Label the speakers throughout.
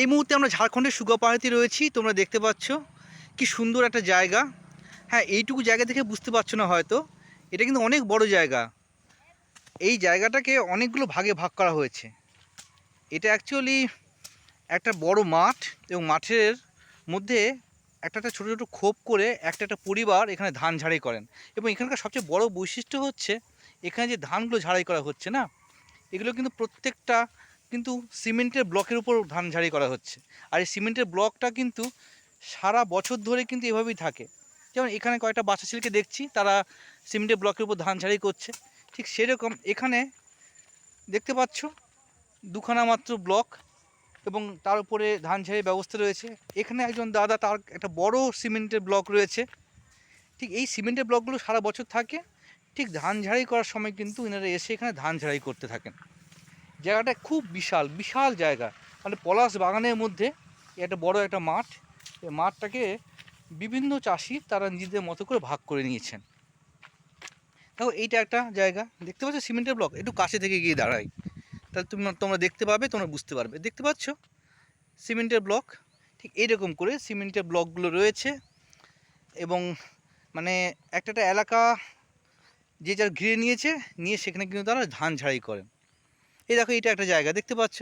Speaker 1: এই মুহূর্তে আমরা ঝাড়খণ্ডের সুগা পাহাড়িতে রয়েছি। তোমরা দেখতে পাচ্ছ কি সুন্দর একটা জায়গা। হ্যাঁ এইটুকু জায়গা দেখে বুঝতে পারছ না হয়তো। এটা কিন্তু অনেক বড় জায়গা। এই জায়গাটাকে অনেকগুলো ভাগে ভাগ করা হয়েছে। এটা অ্যাকচুয়ালি একটা বড় মাঠ এবং মাঠের মধ্যে একটা একটা ছোটো ছোটো খোপ করে একটা একটা পরিবার এখানে ধান ঝাড়াই করেন। এবং এখানকার সবচেয়ে বড় বৈশিষ্ট্য হচ্ছে, এখানে যে ধানগুলো ঝাড়াই করা হচ্ছে না, এগুলো কিন্তু প্রত্যেকটা কিন্তু সিমেন্টের ব্লকের উপর ধান ঝাড়াই করা হচ্ছে। আর এই সিমেন্টের ব্লকটা কিন্তু সারা বছর ধরে কিন্তু এভাবেই থাকে। যেমন এখানে কয়েকটা বাচ্চা ছেলেকে দেখছি, তারা সিমেন্টের ব্লকের উপর ধান ঝাড়াই করছে। ঠিক সেরকম এখানে দেখতে পাচ্ছ, দুখানা মাত্র ব্লক এবং তার উপরে ধান ঝাড়ির ব্যবস্থা রয়েছে। এখানে একজন দাদা, তার একটা বড় সিমেন্টের ব্লক রয়েছে। ঠিক এই সিমেন্টের ব্লকগুলো সারা বছর থাকে। ঠিক ধান ঝাড়াই করার সময় কিন্তু এনারা এসে এখানে ধান ঝাড়াই করতে থাকেন। জায়গাটা খুব বিশাল বিশাল জায়গা। মানে পলাশ বাগানের মধ্যে একটা বড় একটা মাঠ। এই মাঠটাকে বিভিন্ন চাষি তারা নিজেদের মতো করে ভাগ করে নিয়েছেন। দেখো, এইটা একটা জায়গা। দেখতে পাচ্ছ সিমেন্টের ব্লক? একটু কাছে থেকে গিয়ে দাঁড়াই। তাহলে তুমি তোমরা দেখতে পাবে, তোমরা বুঝতে পারবে। দেখতে পাচ্ছ? সিমেন্টের ব্লক। ঠিক এইরকম করে সিমেন্টের ব্লকগুলো রয়েছে। এবং মানে একটা একটা এলাকা যে যার ঘিরে নিয়েছে, নিয়ে সেখানে কিন্তু তারা ধান ঝাড়াই করেন এই দেখো এটা একটা জায়গা, দেখতে পাচ্ছ?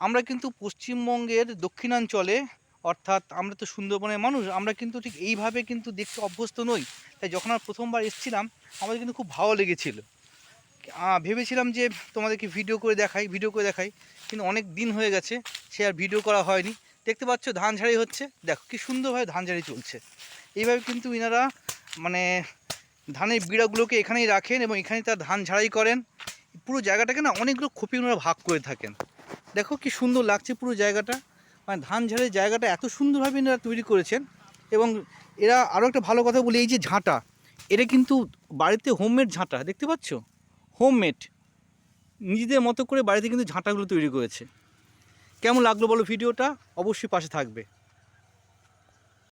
Speaker 1: আমরা কিন্তু পশ্চিমবঙ্গের দক্ষিণাঞ্চলে, অর্থাৎ আমরা তো সুন্দরবনের মানুষ, আমরা কিন্তু ঠিক এইভাবে কিন্তু দেখতে অভ্যস্ত নই। তাই যখন আমরা প্রথমবার এসেছিলাম, আমাদের কিন্তু খুব ভালো লেগেছিল। ভেবেছিলাম যে তোমাদেরকে ভিডিও করে দেখাই ভিডিও করে দেখাই, কিন্তু অনেক দিন হয়ে গেছে, সে আর ভিডিও করা হয়নি। দেখতে পাচ্ছ, ধান ঝাড়ি হচ্ছে। দেখো, কি সুন্দরভাবে ধান ঝাড়ি চলছে। এইভাবে কিন্তু ইনারা মানে ধানের বিড়াগুলোকে এখানেই রাখেন এবং এখানেই তার ধান ঝাড়াই করেন। পুরো জায়গাটাকে না অনেকগুলো খোপে ওনারা ভাগ করে থাকেন। দেখো কি সুন্দর লাগছে পুরো জায়গাটা। মানে ধান ঝাড়ের জায়গাটা এত সুন্দরভাবে এনারা তৈরি করেছেন এবং এরা আরও একটা ভালো কথা বলি, এই যে ঝাঁটা, এটা কিন্তু বাড়িতে হোমমেড ঝাঁটা, দেখতে পাচ্ছ? হোমমেড নিজেদের মতো করে বাড়িতে কিন্তু ঝাঁটাগুলো তৈরি করেছে। কেমন লাগল বলো ভিডিওটা? অবশ্যই পাশে থাকবে।